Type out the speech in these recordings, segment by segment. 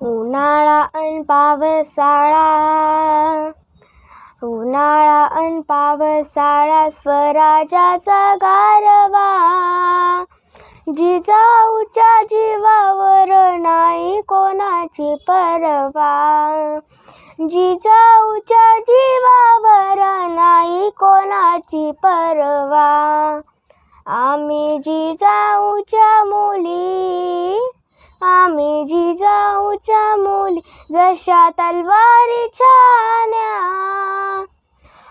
उन्हाळा अन पावसाळा. उन्हाळा अन पावसाळा स्वराजाचा गारवा. जिजाऊच्या जीवावर नाही कोणाची परवा. जिजाऊच्या जीवावर नाही कोणाची परवा. आम्ही जिजाऊच्या जिजाऊच्या मुली जशा तलवारी छान्या.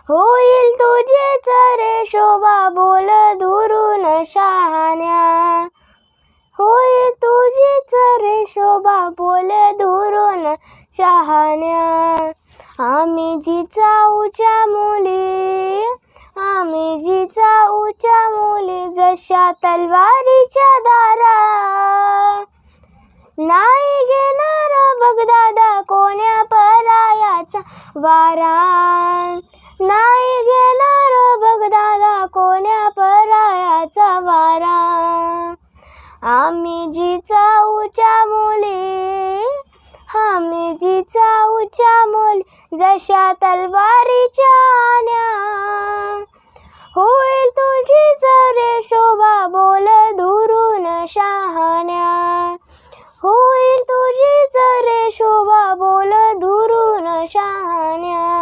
होईल तुझे चरे शोभा बोल दुरून शहाण्या. होईल तुझी चरे शोभा बोल दुरून शहाण्या. आम्ही जिजाऊच्या मुली आम्ही जिजाऊच्या मुली जशा तलवारीच्या दारा नाही घेणार बघ दादा कोण्या परायाचा वारा नाही घेणार बघदादा कोण्या परायाचा वारा आम्ही जिजाऊच्या मुली आम्ही जिजाऊच्या मुली जशा तलवारीच्या आण्या. होईल तुझी रे शोभा बोल दुरून शहाण्या. होईल तुझी रे